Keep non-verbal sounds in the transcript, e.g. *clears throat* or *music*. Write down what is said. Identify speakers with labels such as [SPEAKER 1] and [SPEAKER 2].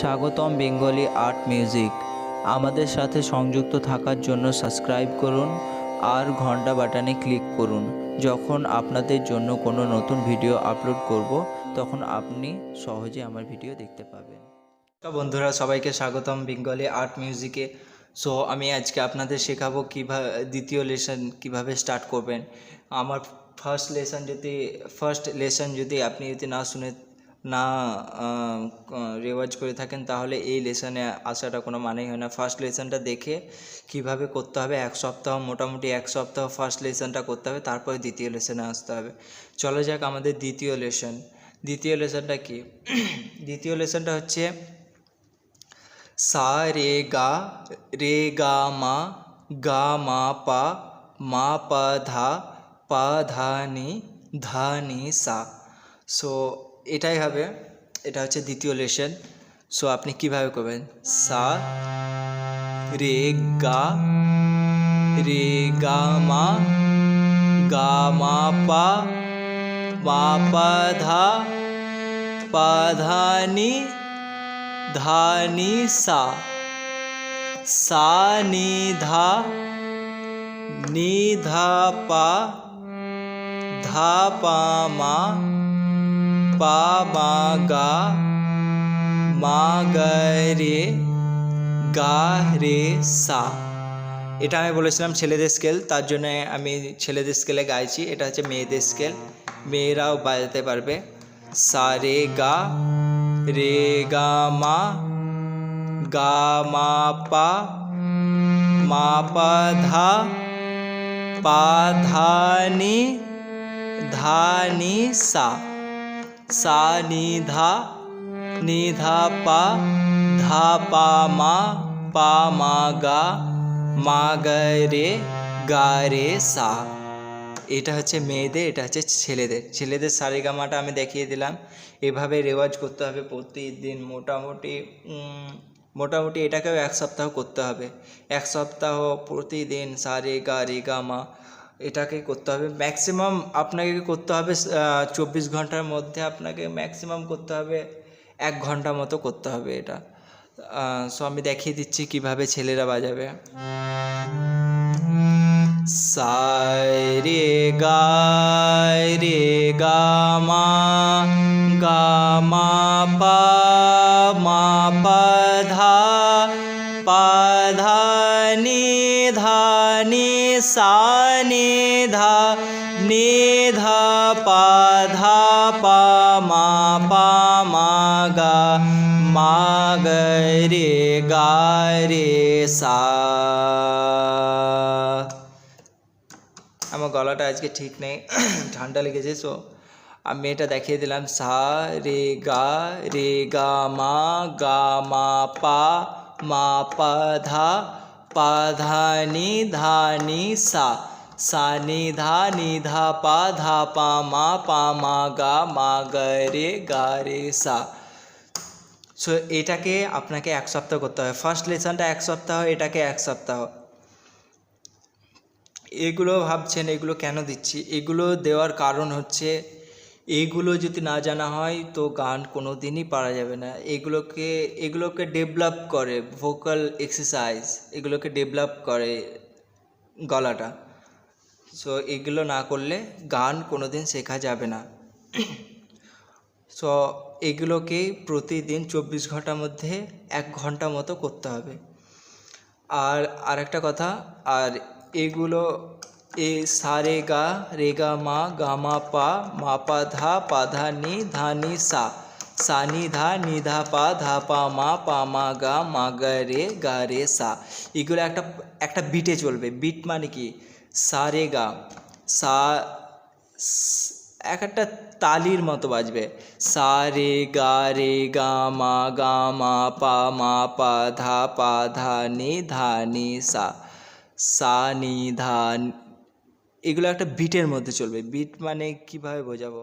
[SPEAKER 1] স্বাগতম Bengali art music. আমাদের সাথে সংযুক্ত থাকার জন্য সাবস্ক্রাইব করুন আর ঘণ্টা বাটনে ক্লিক করুন। যখন আপনাদের জন্য কোনো নতুন ভিডিও আপলোড করব, তখন আপনি সহজে আমার ভিডিও দেখতে পাবেন। তো বন্ধুরা, সবাইকে স্বাগতম বেঙ্গলি আর্ট মিউজিকে। সো, আমি আজকে আপনাদের শেখাবো কীভাবে দ্বিতীয় লেসন কীভাবে স্টার্ট করবেন। আমার ফার্স্ট লেসন যদি, ফার্স্ট লেসন যদি আপনি যদি না শুনে না রেওয়াজ করে থাকেন, তাহলে এই লেসনে আসাটা কোনো মানেই হয় না। ফার্স্ট লেসনটা দেখে কীভাবে করতে হবে, এক সপ্তাহ, মোটামুটি এক সপ্তাহ ফার্স্ট লেসনটা করতে হবে, তারপরে দ্বিতীয় লেসনে আসতে হবে। চলো যাক আমাদের দ্বিতীয় লেসন দ্বিতীয় লেসনটা কি? *clears throat* দ্বিতীয় লেসনটা হচ্ছে, সা, রে, গা রে, গা, মা গা, মা, পা মা, পা, ধা পা, ধা, নি ধা, নি, সা। সো এটাই হবে, এটা হচ্ছে দ্বিতীয় লেসন সো আপনি কীভাবে করবেন? সা, রে, গা রে, গা, মা গা, মা, পা মা, পা, ধা পা, ধা, নি ধা, নি, সা। সা, নি, ধা নি, ধা পা মা গা মা গা রে গা রে সা। এটা আমি বলেছিলাম ছেলেদের স্কেল তার জন্য আমি ছেলেদের স্কেলে গাইছি। এটা হচ্ছে মেয়েদের স্কেল মেয়েরাও বাজাতে পারবে। সা রে গা রে গা মা গা মা পা মা পা ধা পা ধা নি ধা নি সা। সা নি ধা নি ধা পা ধা পা মা পা মা গা মা গা রে গা রে সা। এটা হচ্ছে মেয়েদের, এটা হচ্ছে ছেলেদের। ছেলেদের সারেগামাটা আমি দেখিয়ে দিলাম। এভাবে রেওয়াজ করতে হবে প্রতিদিন মোটামুটি মোটামুটি এটাকেও এক সপ্তাহ করতে হবে। এক সপ্তাহ প্রতিদিন সারে গা রে গা মা এটাকে করতে হবে। ম্যাক্সিমাম আপনাকে করতে হবে চব্বিশ ঘণ্টার মধ্যে আপনাকে ম্যাক্সিমাম করতে হবে, এক ঘণ্টা মতো করতে হবে এটা। সো আমি দেখিয়ে দিচ্ছি কীভাবে ছেলেরা বাজাবে। সা রে গা রে গা মা গা মা পা পা ধা নি ধা নি ধা নি ধা পা ধা পা মা পা মা গা, মা গ গা রে সা। আমার গলাটা আজকে ঠিক নেই, ঠান্ডা লেগেছে সো আমি এটা দেখিয়ে দিলাম, সা রে গা রে গা মা গা মা পা মা পা ধা পা ধা নি ধা নি সা সা নি ধা নি ধা পা ধা পা মা পা মা গা মা গা রে গা রে সা। সো এটাকে আপনাকে এক সপ্তাহ করতে হবে ফার্স্ট লেসনটা এক সপ্তাহ, এটাকে এক সপ্তাহ। এগুলো ভাবছেন, এগুলো কেন দিচ্ছি? এগুলো দেওয়ার কারণ হচ্ছে এইগুলো যদি না জানা হয়, তো গান কোনো দিনই পারা যাবে না। এগুলোকে এগুলোকে ডেভেলপ করে ভোকাল এক্সারসাইজ এগুলোকে ডেভেলপ করে গলাটা। সো এগুলো না করলে গান কোনো দিন শেখা যাবে না। *clears throat* সো এগুলোকে প্রতিদিন চব্বিশ ঘণ্টার মধ্যে এক ঘণ্টা মতো করতে হবে। আর আরেকটা কথা, আর এগুলো এ সা রে গা রে গা মা গা মা পা মা পা ধা পা ধা নি ধা নি সা। সা নি ধা নি ধা পা ধা পা মা পা মা গা মা গা রে গা রে সা। এগুলো একটা একটা বিটে চলবে। বিট মানে কি? সা রে গা। সা স- এক একটা তালির মতো বাজবে। সা রে গা রে গা মা গা মা পা মা পা ধা পা ধা নি ধা নি সা। সা নি ধা এগুলো একটা বিটের মধ্যে চলবে। বিট মানে কীভাবে বোঝাবো?